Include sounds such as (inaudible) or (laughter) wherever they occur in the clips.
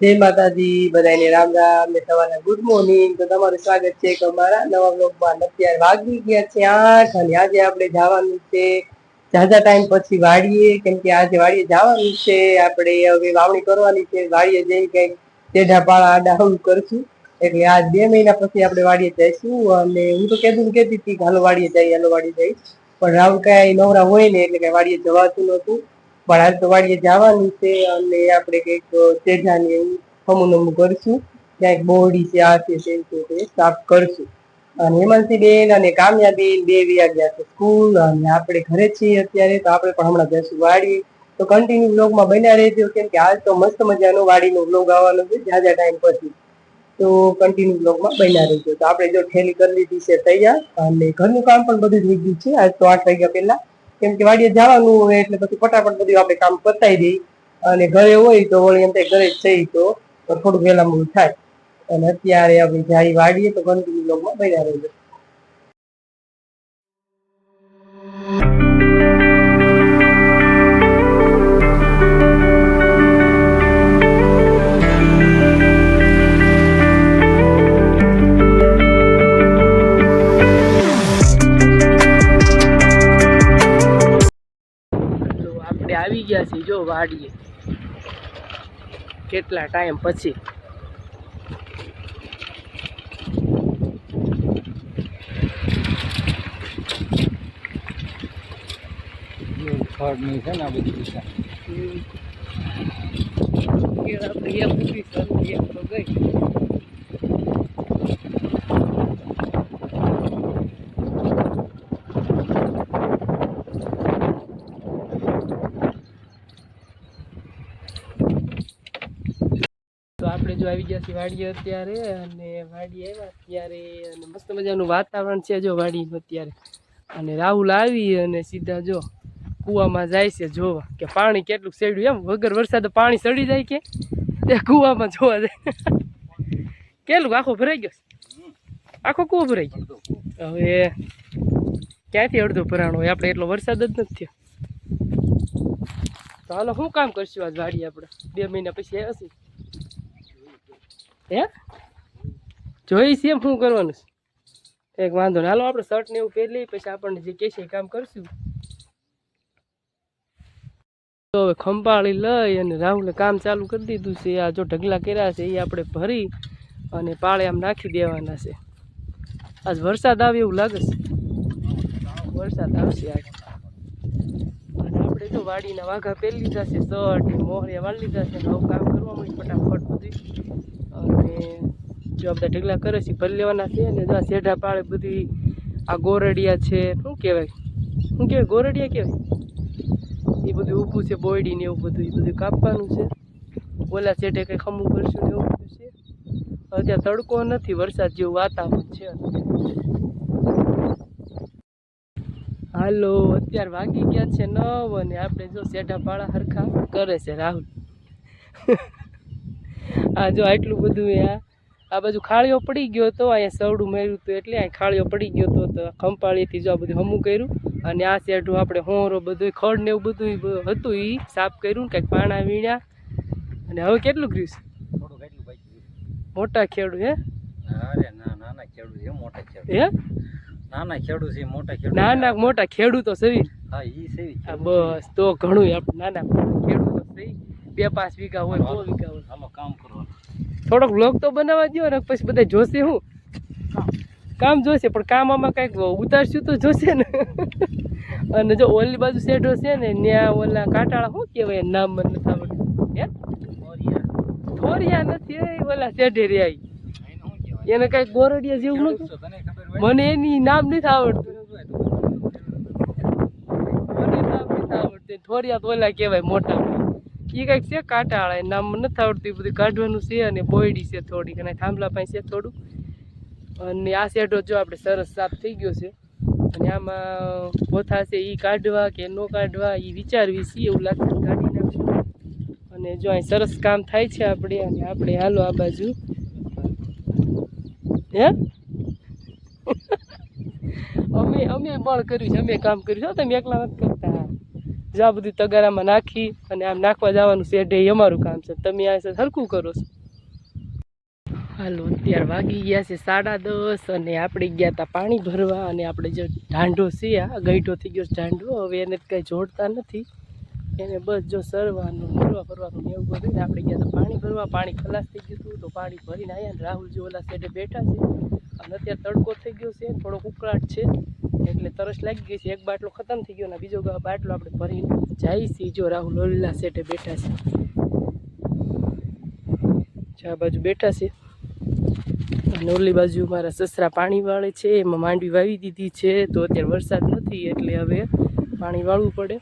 જય માતાજી બધાને રામ રામ ને સવારના ગુડ મોર્નિંગ. તો તમારું સ્વાગત છે કે અમારા નવા બ્લોગમાં અત્યારે વાગી ગયા છે આઠ અને આજે આપણે જવાનું છે ઝાઝા ટાઈમ પછી વાડીએ. કેમ કે આજે વાડીએ જવાનું છે. આપણે હવે વાવણી કરવાની છે. વાડીએ જઈ કંઈક તેઢા પાળા આડા હમ કરશું. એટલે આજ બે મહિના પછી આપણે વાડીએ જઈશું. અને હું તો કીધું કેતી કહેતી હતી કે હાલો વાડીએ જઈ હાલો વાડીએ જઈ પણ રાહુલ કાંઈ નવરા હોય ને એટલે કાંઈ વાડીએ જવાતું નતું આજ તો વાડીએ જવાનું છે અને આપણે કંઈક તેજાને એવું હમું નમું કરશું. ક્યાંક બોરડી છે, આ છે તે છે, તે સાફ કરશું. અને હેમંતી બેન અને કામ્યા બેન બે વ્યા છે સ્કૂલ અને આપણે ઘરે છીએ અત્યારે, તો આપણે પણ હમણાં જઈશું વાડી તો કન્ટિન્યુ બ્લોગમાં બન્યા રહેજો, કેમ કે આજ તો મસ્ત મજાનો વાડીનો બ્લોગ આવવાનો છે, જ્યાં ટાઈમ પછી. તો કન્ટિન્યુ બ્લોગમાં બન્યા રહેજો. તો આપણે જો ઠેલી કરી લીધી છે તૈયાર, અને ઘરનું કામ પણ બધું થઈ ગયું છે. આજ તો આઠ વાગ્યા પહેલા કેમ કે વાડીએ જવાનું હોય એટલે પછી ફટાફટ બધું આપણે કામ પતાવી દઈ અને ઘરે હોય તો વળી એમ ઘરે જ થઈ તો થોડું વહેલા થાય. અને અત્યારે આપણે જાય વાડીએ તો ગંદકી બ્લોગમાં બન્યા રહેજો જો વાડીએ. કેટલા ટાઈમ પછી? ખડની છે ને આ બધી દિશા ઊભી છે, એક તો ગઈ તો આપણે જો આવી ગયા છીએ વાડીએ અત્યારે અને વાડી આવ્યા ત્યારે અને મસ્ત મજાનું વાતાવરણ છે જો વાડીનું અત્યારે. અને રાહુલ આવી અને સીધા જો કૂવામાં જાય છે જોવા. કે પાણી કેટલું સેડ્યું એમ? વગર વરસાદ પાણી સડી જાય કે? તે કૂવામાં જોવા જાય. કેટલું? આખો ભરાઈ ગયો આખો કૂવો ભરાઈ ગયો? હવે ક્યાંથી અડધો ભરાણો? હોય આપણે એટલો વરસાદ જ નથી થયો. તો હાલો શું કામ કરશું આજ વાડી આપણે? બે મહિના પછી છીએ. હે? જોઈ એમ શું કરવાનું એક વાંધો નહીં હાલો, આપણે શર્ટ ને એવું પહેરી પછી આપણને જે કહેશે એ કામ કરશું. તો હવે ખંભાળી લઈ અને રાહુલે કામ ચાલુ કરી દીધું છે. આ જો ઢગલા કર્યા છે, એ આપણે ભરી અને પાળે આમ નાખી દેવાના છે. આજ વરસાદ આવે એવું લાગે છે. વરસાદ આવશે આજ. આપણે જો વાડીના વાઘા પહેરી લીધા છે, શર્ટ મોહરિયા વાળી લીધા છે નવું કામ કરવા મળી ફટાફટ બધું જો બધા ઢગલા કરે છે ભરી લેવાના છે ને જો આ શેઢા પાળે બધી આ ગોરડિયા છે, શું કહેવાય? શું કહેવાય? ગોરડિયા કહેવાય? એ બધું ઊભું છે, બોયડી ને એવું બધું, એ બધું કાપવાનું છે. ઓલા શેઠે કંઈ ખમું કરશું ને એવું બધું છે. અત્યારે તડકો નથી, વરસાદ જેવું વાતાવરણ છે હાલો, અત્યારે વાગી ગયા છે નવ અને આપણે જો શેઢા પાળા હરખા કરે છે રાહુલ. આ જો આટલું બધું આ આ બાજુ ખાળીઓ પડી ગયો તો અહીંયા સવડું માર્યું હતું એટલે અહીં ખાળીઓ પડી ગયો તો તો ખંપાળીથી જો આ બધું હમું કર્યું. અને આ શેઢું આપણે હોંરો બધું ખડ ને એવું બધું હતું એ સાફ કર્યું કંઈક પાણા વીણ્યા. અને હવે કેટલું કર્યું છે? મોટા ખેડૂ હે? અરે ના નાના ખેડૂ છે મોટા ખેડૂ હે? નાના ખેડૂ છે મોટા ખેડૂત. નાના મોટા ખેડૂતો સવી હા ઈ સવી આ બસ તો ઘણું આપણે નાના ખેડૂતો સહી બે પાંચ વીઘા હોય સો વીઘા હોય. આમાં કામ કરવાનું. થોડોક બ્લોગ તો બનાવવા દો ને પછી બધા જોશે હું. કામ. જોશે પણ કામ આમાં કંઈક ઉતારશું તો જોશે ને. અને જો ઓલી બાજુ શેઢો છે ને ત્યાં ઓલા કાંટાળા શું કહેવાય નામ મને નથી આવડતું. હે? થોરિયા નથી ઓલા શેઢે રે આઈ એને કઈ ગોરડિયા જેવું નથી નતું? મને એની નામ નથી આવડતું. મને નામ નથી આવડતું. થોરિયા તો ઓલા કહેવાય મોટા. એ કાંઈક છે, કાંટાળા. નામ નથી આવડતું બધું કાઢવાનું છે અને બોયડી છે થોડીક. અને થાંભલા પાસે છે થોડું. અને આ શેઢો જો આપણે સરસ સાફ થઈ ગયો છે. અને આમાં પોથા છે એ કાઢવા કે ન કાઢવા એ વિચારવી છે, એવું લાગતું કાઢી નાખશું. અને જો અહીં સરસ કામ થાય છે આપણે, અને આપણે હાલો આ બાજુ. હે? (laughs) અમે અમે બળ કર્યું છે, અમે કામ કર્યું છે. તમે એકલા નથી કરતા બધી તગારામાં નાખી અને આમ નાખવા જવાનું છે. એ અમારું કામ છે. તમે આ સરખું કરો છો. હાલો, અત્યારે વાગી ગયા છે સાડા દસ અને આપણે ગયા હતા પાણી ભરવા અને આપણે જે ઢાંઢો છે, આ ગઈઢો થઈ ગયો ઢાંઢો. હવે એને કંઈ જોડતા નથી. એને બસ જો સરવાનું ફરવા ફરવાનું એવું બધું આપણે ગયા હતા પાણી ભરવા. પાણી ખલાસ થઈ ગયું હતું તો પાણી ભરીને આવ્યા ને રાહુલજી ઓલા સાઈડે બેઠા છે. અને અત્યારે તડકો થઈ ગયો છે, થોડોક ઉકળાટ છે. એટલે તરસ લાગી ગઈ છે. એક બાટલો ખતમ થઈ ગયો ને બીજો બાટલો આપણે ભરી જાય છે જો રાહુલ ઓલા સેટે બેઠા છે. આ બાજુ બેઠા છે. અને ઓલી બાજુ મારા સસરા પાણી વાળે છે. એમાં માંડવી વાવી દીધી છે. તો અત્યારે વરસાદ નથી એટલે હવે પાણી વાળવું પડે.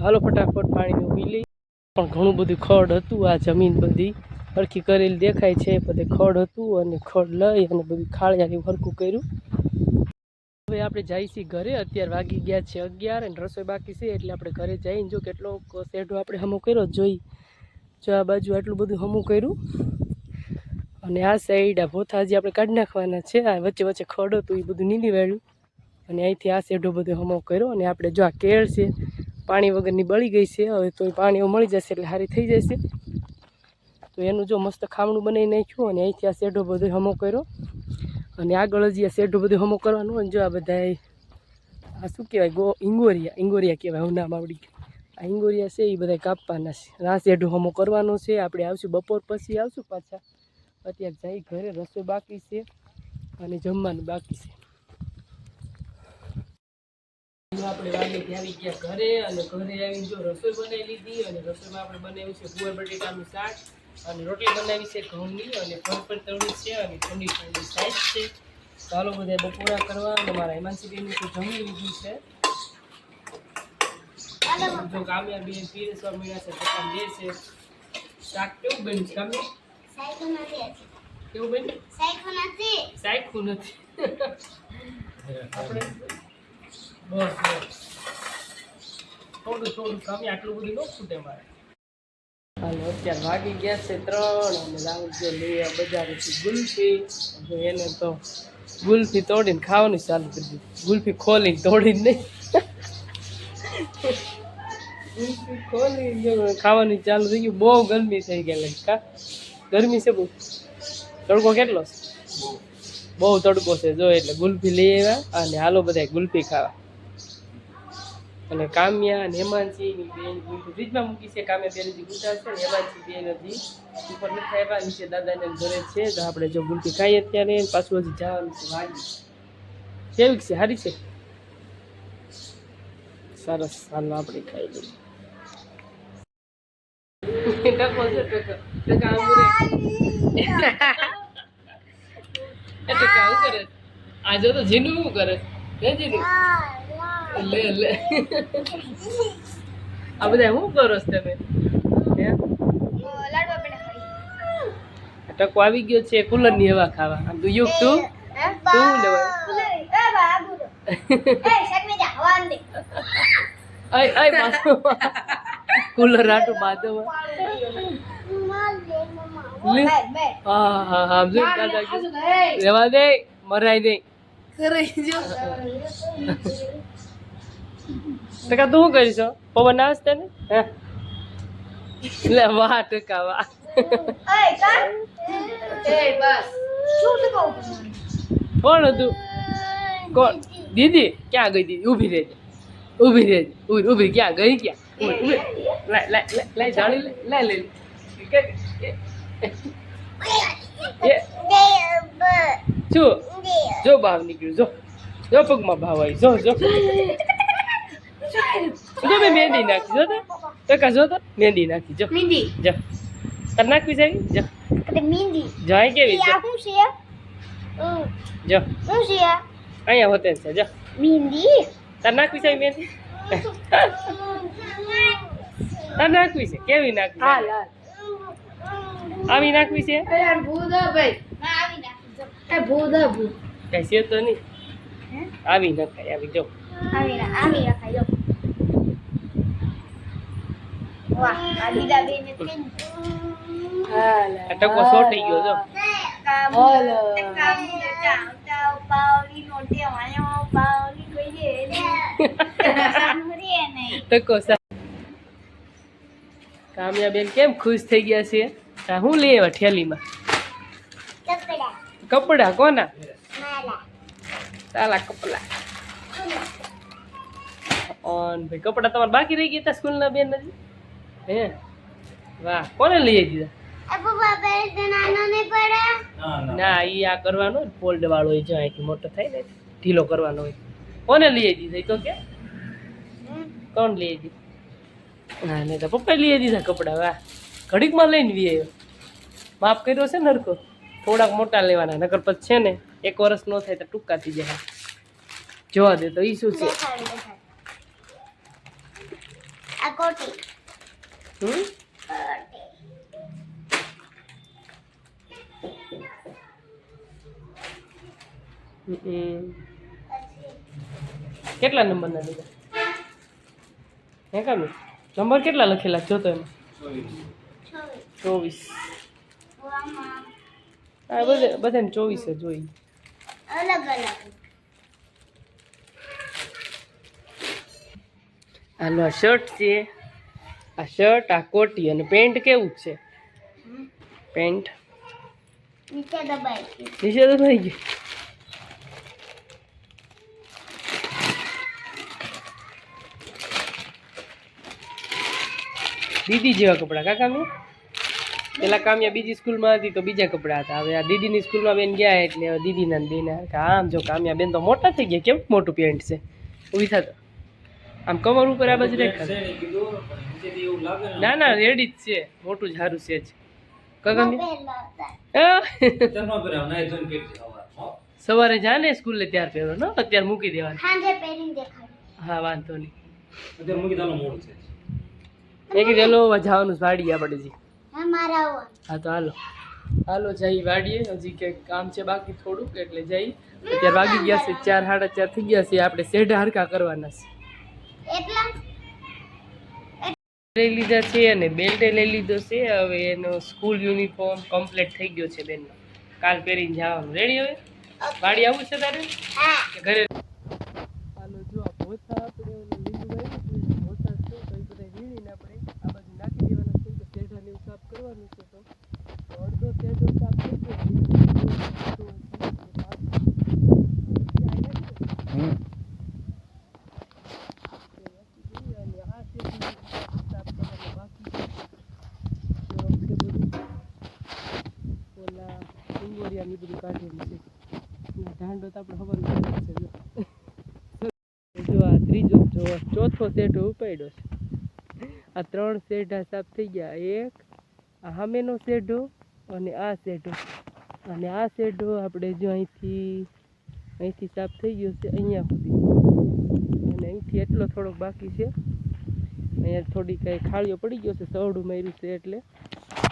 હાલો ફટાફટ પાણી ઊભી લઈ પણ ઘણું બધું ખડ હતું આ જમીન બધી. હરખી કરેલી દેખાય છે. બધે ખડ હતું અને ખડ લઈ અને બધું ખાળિયાથી હરખું કર્યું. હવે આપણે છીએ ઘરે. અત્યારે વાગી ગયા છે અગિયાર અને રસોઈ બાકી છે, એટલે આપણે ઘરે જઈને જો કેટલો શેઢો આપણે હમો કર્યો જોઈ. જો આ બાજુ આટલું બધું હમું કર્યું. અને આ સાઈડ આ ભોથાજી આપણે કાઢી નાખવાના છે, આ વચ્ચે વચ્ચે ખડ હતું, એ બધું નીલી વાળ્યું. અને અહીંથી આ શેઢો બધો હમો કર્યો. અને આપણે જો આ કેળ છે, પાણી વગરની બળી ગઈ છે. હવે તો પાણી મળી જશે એટલે સારી થઈ જશે. તો એનું જો મસ્ત ખામણું બનાવી નાખ્યું અને અહીંથી આ શેઢો બધો હમો કર્યો. અને આગળ હજી આ શેઢો બધું હમો કરવાનું અને જો આ બધા આ શું કહેવાય, ગો ઇંગોરિયા ઇંગોરિયા કહેવાય, હું નામ આવડી આ ઇંગોરિયા છે એ બધા કાપવાના છે. આ શેઢો હમો કરવાનો છે, આપણે આવશું બપોર પછી આવશું પાછા. અત્યારે જઈ ઘરે, રસોઈ બાકી છે અને જમવાનું બાકી છે. આપણે વાગે આવી ગયા ઘરે અને ઘરે આવી જો રસોઈ બનાવી લીધી અને રસોઈમાં આપણે બનાવ્યું છે ગુવાર બટેટાનું શાક. અને રોટલી બનાવી છે ઘઉંની અને ફળ પણ તળી છે અને ઠંડી ઠંડી સાઈઝ છે. ચાલો બધા બપોરા કરવા અને મારા હિમાંશીબેનને તો જમી લીધું છે. જો કામ્યા બેન પીરસવા મળ્યા છે પપ્પા બે છે. શાક કેવું બેન કામ્યા? કેવું બેન સાયખું નથી. આપણે બસ બસ. થોડું થોડું કામી આટલું બધું ન ખૂટે મારે. હાલો, અત્યારે વાગી ગયા છે ત્રણ અને રાહુલ જો લઈ આવ્યા બજારેથી ગુલ્ફી. એને તો ગુલ્ફી તોડીને ખાવાનું ચાલુ કરી દીધી. ગુલ્ફી ખોલીને તોડીને નહીં. ગુલ્ફી ખોલીને ખાવાની ચાલુ થઈ ગયું. બહુ ગરમી થઈ ગયેલી કા? ગરમી છે બહુ? તડકો કેટલો છે? બહુ તડકો છે, જો એટલે ગુલ્ફી લઈ આવ્યા અને હાલો બધા ગુલ્ફી ખાવા. અને કામ્યા અને હેમાંશી બેન ફ્રીજમાં મૂકી છે. કામ્યા બેન હજી છે ને બેન હજી ઉપર નથી આવ્યા. નીચે દાદાને ઘરે છે. તો આપણે જો ગુલ્ફી ખાઈએ અત્યારે અને પાછું હજી જવાનું છે વાગી કેવી છે? સારી છે? સરસ. હાલ આપણે ખાઈ લઈએ. આ જો તો જીનું કરે? હે જીનું લે લે આ બધા શું કરો છો તમે ટકો આવી ગયો છે કુલરની હવા ખાવા આમ તું યુગ તું તું બાજુ કુલર આટું બાજુમાં હા હા હા રેવા દે મરાય નહીં ટકા તું શું કરીશો? પવન આવે છે તને? હે? લે વાહ ટકા વાહ. કોણ હતું? કોણ? દીદી? ક્યાં ગઈ દીદી? ઊભી રહેજે ઊભી રહેજે ઊભી ઊભી. ક્યાં? ગઈ ક્યાં? ઊભી, ઊભી. લાય લાય લાય લાય જાણી લે. લાય લે. શું? જો ભાવ નીકળ્યું. જો. જો પગમાં ભાવ આવી. જો જો. જો મેં મહેંદી નાખી જો તો. ટકા જો તો. મહેંદી નાખી જો. જો. તાર નાખવી જાય જો. જો અહીં કેવી જો. જો અહીંયા હોતે છે જો. તાર નાખવી છે મહેંદી (laughs) તાર નાખવી છે? કેવી નાખવી? છે? આવી નાખવી છે? કઈ છે તો નહીં. આવી નખાય આવી જો. ટકો ગયો જો Pauli, cuide ટકો સા. કામયાબેન કેમ ખુશ થઈ ગયા છે? આ હું લે આવ્યા ઠેલીમાં? કપડા. કોના? તાલા કપડા. ઓન ભાઈ કપડા તમારે બાકી રહી ગયા હતા સ્કૂલના બેન નથી હે? વાહ. કોને લઈ આવી દીધા ના ઈ આ કરવાનો ફોલ્ડ વાળો હોય જો અહીંથી મોટો થાય ને ઢીલો કરવાનો હોય. કોને લઈ આવી દીધા ઈ તો કે. કોણ લઈ દીધું ના નહીં તો પપ્પાએ લઈ દીધા કપડા વાહ. ઘડીકમાં લઈને વી આવ્યો માફ કર્યો છે ને હરખો થોડાક મોટા લેવાના નકર પછી છે ને એક વર્ષ નો થાય તો ટૂંકા થઈ જાય. જોવા દે તો ઈ શું છે? હમ હમ. કેટલા નંબરના લીધા? હે કામ નંબર કેટલા લખેલા જોતો એમાં. ચોવીસ. હા, બધે બધાને ચોવીસ જ હોય. અલગ શર્ટ છે. આ શર્ટ આ કોટી અને પેન્ટ કેવું છે? પેન્ટ નીચે દબાઈ ગયું. નીચે તો થઈ ગયું? દીદી જેવા કપડાં કાકા મેં પેલા કામ્યા બીજી સ્કૂલમાં હતી તો બીજા કપડાં હતા. હવે આ દીદીની સ્કૂલમાં બેન ગયા એટલે હવે દીદીના ને આમ જો કામ્યા બેન તો મોટા થઈ ગયા. કેમ મોટું પેન્ટ છે? ઊભી થતો આમ કમર ઉપર આ બાજુ રેખા ના. ના રેડી જ છે. મોટું જ સારું છે જ. હતા. સવારે. જા ને સ્કૂલે ત્યાર પહેરો ને અત્યારે મૂકી દેવાનું. હા વાંધો નહીં. મેં કીધું ચલો હવે જવાનું છે વાડીએ આપણે જી હા, તો હાલો. હાલો જઈ વાડીએ. હજી કંઈક કામ છે બાકી થોડુંક એટલે જઈ. અત્યારે વાગી ગયા છે ચાર સાડા ચાર થઈ ગયા છે. આપણે શેઢા હરકા કરવાના છે. લઈ લીધા છે અને બેલ્ટે લઈ લીધો છે. હવે એનો સ્કૂલ યુનિફોર્મ કમ્પ્લીટ થઈ ગયો છે બેનનો. કાલ પહેરીને જવાનું. રેડી હવે? વાડી આવું છે તારે? ઘરે હાલો જો આ ભોથા આપણે ઓલું લીલું આવ્યું છે એ ભોથા છે તો એ બધા વીણીને આપણે આ બાજુ નાખી દેવાના છે તો શેઢાને એવું સાફ કરવાનું છે તો તો અડધો શેઢો સાફ થઈ ગયો છે. અડધો હજી બાકી. અને આ શેઢું સાફ કરવાનું બાકી છે. તો આપણે બધું ઓલા ઈ બધું કાઢેલું છે. ઢાંડો તો આપણે ખબર છે જો. આ ત્રીજો, જો ચોથો શેઢો ઉપાડ્યો છે. આ ત્રણ શેઢા સાફ થઈ ગયા. એક, આ સામેનો શેઢો અને આ શેઢો. અને આ શેઢો આપણે જો અહીંથી અહીંથી સાફ થઈ ગયો છે અહીંયા સુધી. અને અહીંથી એટલો થોડોક બાકી છે. અહીંયા થોડી કાંઈ ખાળીઓ પડી ગયો છે, સવડું માર્યું છે એટલે.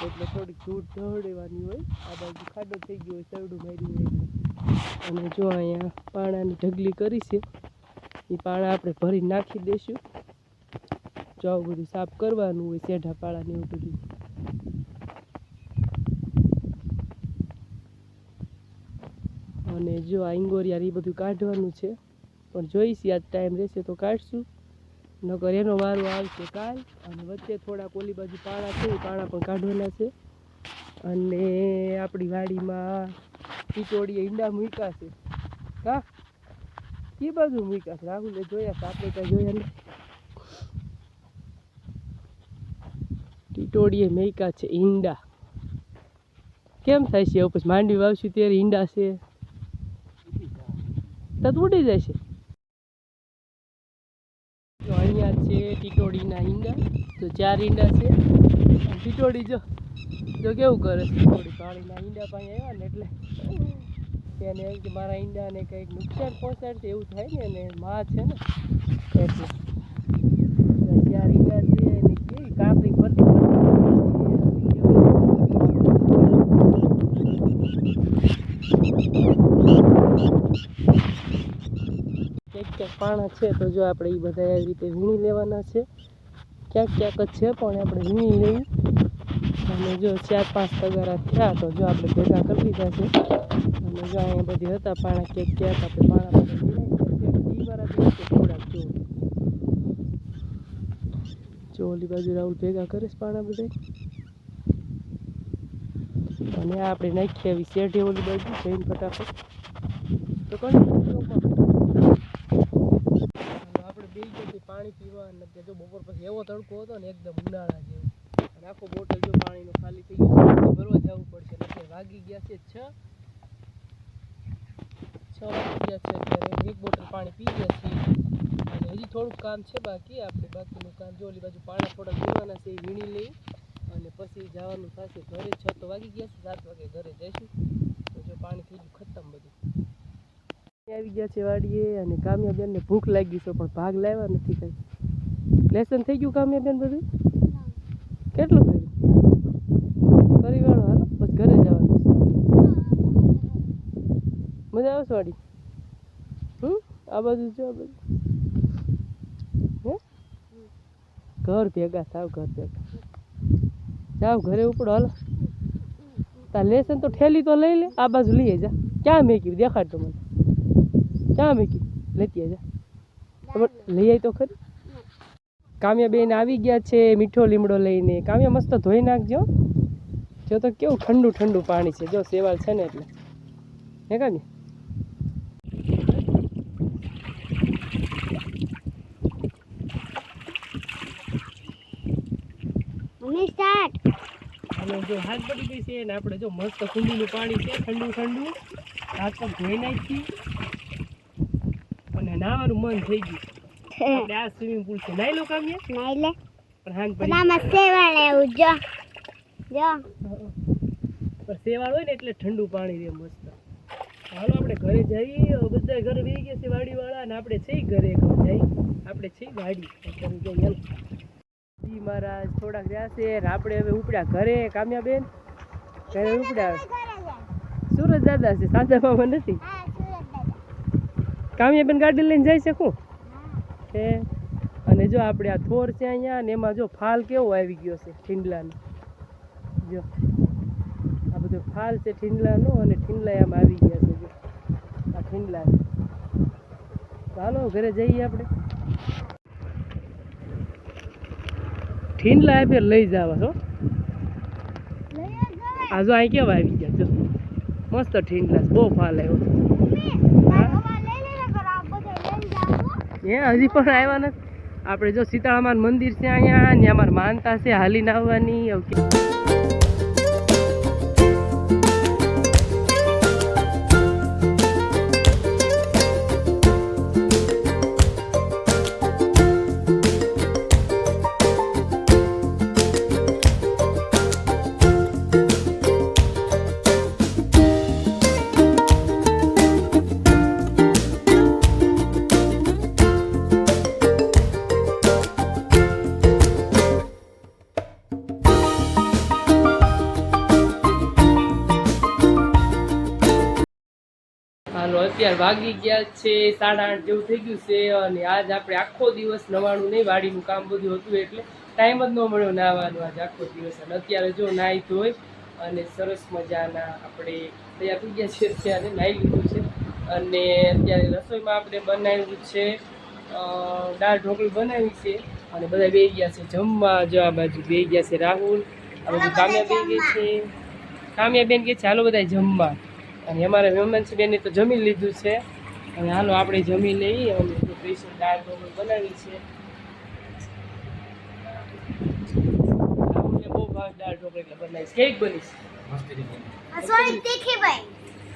એટલે થોડીક દૂર દોડવાની હોય. આ બાજુ ખાડો થઈ ગયો હોય સવડું માર્યું હોય અને જો અહીંયા પાણાની ઢગલી કરી છે, એ પાણા આપણે ભરી નાખી દઈશું જો આવું બધું સાફ કરવાનું હોય સેઢા પાણાને એવું બધું. અને જો આ ઇંગોરિયા એ બધું કાઢવાનું છે, પણ જોઈશ, આજ ટાઈમ રહેશે તો કાઢશું. નકર એનો વારો આવશે કાલ. અને વચ્ચે થોડાક ઓલી બાજુ પાણા છે, એ પાણા પણ કાઢવાના છે. અને આપણી વાડીમાં ટીટોળીએ ઈંડા મૂક્યા છે. હા? એ બાજુ મૂક્યા છે. રાહુલે જોયા છે. આપણે કાંઈ જોયા નથી. ટીટોડીએ મેક્યા છે ઈંડા. કેમ થાય છે? પછી માંડવી વાવશું ત્યારે ઈંડા છે. તત ઉડી જાય છે તો અહીંયા છે ટીટોડીના ઈંડા? તો ચાર ઈંડા છે. ટીટોડી જો. જો કેવું કરે ટીટોડી પાણીના ઈંડા પાણી આવ્યા ને એટલે એને એમ કે મારા ઈંડાને કંઈક નુકસાન પહોંચાડશે, એવું થાય ને અને માં છે ને. એટલે ચાર ઈંડા છે એની કેવી કાપડી પડતી ક્યાંક પાણા છે તો જો આપણે એ બધા એવી રીતે વીણી લેવાના છે. ક્યાંક ક્યાંક જ છે, પણ આપણે ઝીણી નહીં. અને જો ચાર પાંચ તગારા થયા તો જો આપણે ભેગા કરી લીધા છે. અને જો અહીંયા બધી હતા પાણા ક્યાંક ક્યાંક આપણે પાણા બધા જો ઓલી બાજુ રાહુલ ભેગા કરીશ પાણા બધા. અને આપણે નાખીએ આવી શેઢી ઓલી બાજુ જઈને ફટાફટ. તો કોણ આપણે બે જતી પાણી પીવા અને અત્યારે જો બપોર પછી એવો તડકો હતો ને એકદમ ઉનાળા જેવો. અને આખો બોટલ જો પાણીનો ખાલી થઈ ગયો ભરવા જવું પડશે. એટલે વાગી ગયા છે છ. છ વાગી ગયા છે અત્યારે. એક બોટલ પાણી પી ગયા છીએ. અને હજી થોડુંક કામ છે બાકી. આપણે બાકીનું કામ જો ઓલી બાજુ પાણા થોડાક દેવાના છે, એ વીણી લઈ. અને પછી જવાનું થશે ઘરે. છ તો વાગી ગયા છે, સાત વાગે ઘરે જઈશું. તો જો પાણી થઈ ગયું ખતમ બધું. આવી ગયા છે વાડીએ અને કામ્યાબેનને ભૂખ લાગી છે, પણ ભાગ લાવ્યા નથી કઈ. લેસન થઈ ગયું કામ્યાબેન બધું? કેટલું કર્યું? કરી વાળો હાલો. બસ ઘરે જવાનું મજા આવશે વાડી હમ? આ બાજુ જો આ બાજુ. હે? ઘર ભેગા થાવ ઘર ભેગા. જાવ ઘરે ઉપડો હાલો. તાર લેસન તો ઠેલી તો લઈ લે આ બાજુ લઈ જા. ક્યાં મેક્યું? દેખાડ તો મને. ક્યાં મેક્યું? લેતી જા લઈ આવી તો ખરી. કામ્યા બેન આવી ગયા છે મીઠો લીમડો લઈને. કામ્યા મસ્ત ધોઈ નાખજો. જો તો કેવું ઠંડુ ઠંડુ પાણી છે. જો સેવાલ છે ને એટલે. હે કામ્યા? અને જો હાથ પડી ગઈ છે ને આપણે જો મસ્ત કુંડીનું પાણી છે ઠંડુ ઠંડુ. હાથ ધોઈ નાખી. અને નાવાનું મન થઈ ગયું. આપણે આ સ્વિમિંગ પુલ છે. નાઈ લો કામ્યા નહીં લે. પણ હાંગ પડી નામાં સેવાળ એવું જો. જો. પણ સેવાળ હોય ને એટલે ઠંડુ પાણી રે મસ્ત. હાલો આપણે ઘરે જઈએ. બધા ઘરે વી ગયા છે વાડીવાળા અને આપણે છે ઘરે ઘર જઈ. આપણે છે વાડી જો મહારાજ થોડાક રહ્યા છે. આપણે હવે ઉપડ્યા ઘરે કામ્યાબેન. ઘરે ઉપડ્યા. સુરત દાદા છે સાદા બાબા નથી. કામ્યાબેન ગાડી લઈને જઈ શકું છે. અને જો આપણે આ થોર છે અહીંયા ને એમાં જો ફાલ કેવો આવી ગયો છે ઠીંડલાનો. જો. આ બધો ફાલ છે ઠીંડલાનો અને ઠીંડલા આમાં આવી ગયા છે જો. આ ઠીંડલા. છે ચાલો ઘરે જઈએ આપણે. ઠીંડલા ફેર લઈ જવા છો આ જો અહીં કેવા આવી ગયા જો. મસ્ત ઠીંડલા છે બહુ ફાલ આવ્યો એ હજી પણ આવ્યા નથી. આપણે જો સીતારામાન મંદિર છે અહીંયા, ને અમારે માનતા છે, હાલીને આવવાની, એવું અત્યારે વાગી ગયા છે સાડા આઠ જેવું થઈ ગયું છે અને આજ આપણે આખો દિવસ નવાણું નહીં વાડીનું કામ બધું હતું એટલે ટાઈમ જ ન મળ્યો નાહવાનો આજ આખો દિવસ. અને અત્યારે જો નાહી ધોઈ અને સરસ મજાના આપણે તૈયાર થઈ ગયા છે અત્યારે નાહી લીધું છે. અને અત્યારે રસોઈમાં આપણે બનાવ્યું છે દાળ ઢોકળી બનાવી છે અને બધા બે ગયા છે જમવા. જો આ બાજુ બે ગયા છે રાહુલ. આ બાજુ કામ્યા બે ગઈ છે. કામ્યા બેન કે ચાલો બધા જમવા. અને અમારે હેમંતબેને તો જમી લીધું છે. અને હાલો આપણે જમી લઈએ અમે જો સ્પેશિયલ દાળ ઢોકળી બનાવી છે. બહુ ભાગ દાળ ઢોકળી એટલે બનાવીશ કેક બનીશ ભાઈ.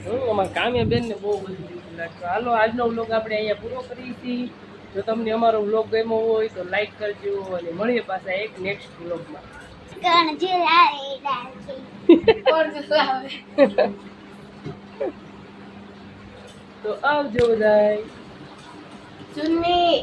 હું અમારા કામ્યા બેનને બહુ બધું લાગતું. હાલો આજનો વ્લોગ આપણે અહીંયા પૂરો કરી હતી જો તમને અમારો વ્લોગ ગમ્યો હોય તો લાઈક કરજો અને મળીએ પાછા એક નેક્સ્ટ વ્લોગમાં. (laughs) તો આવજો બધાય સુનવી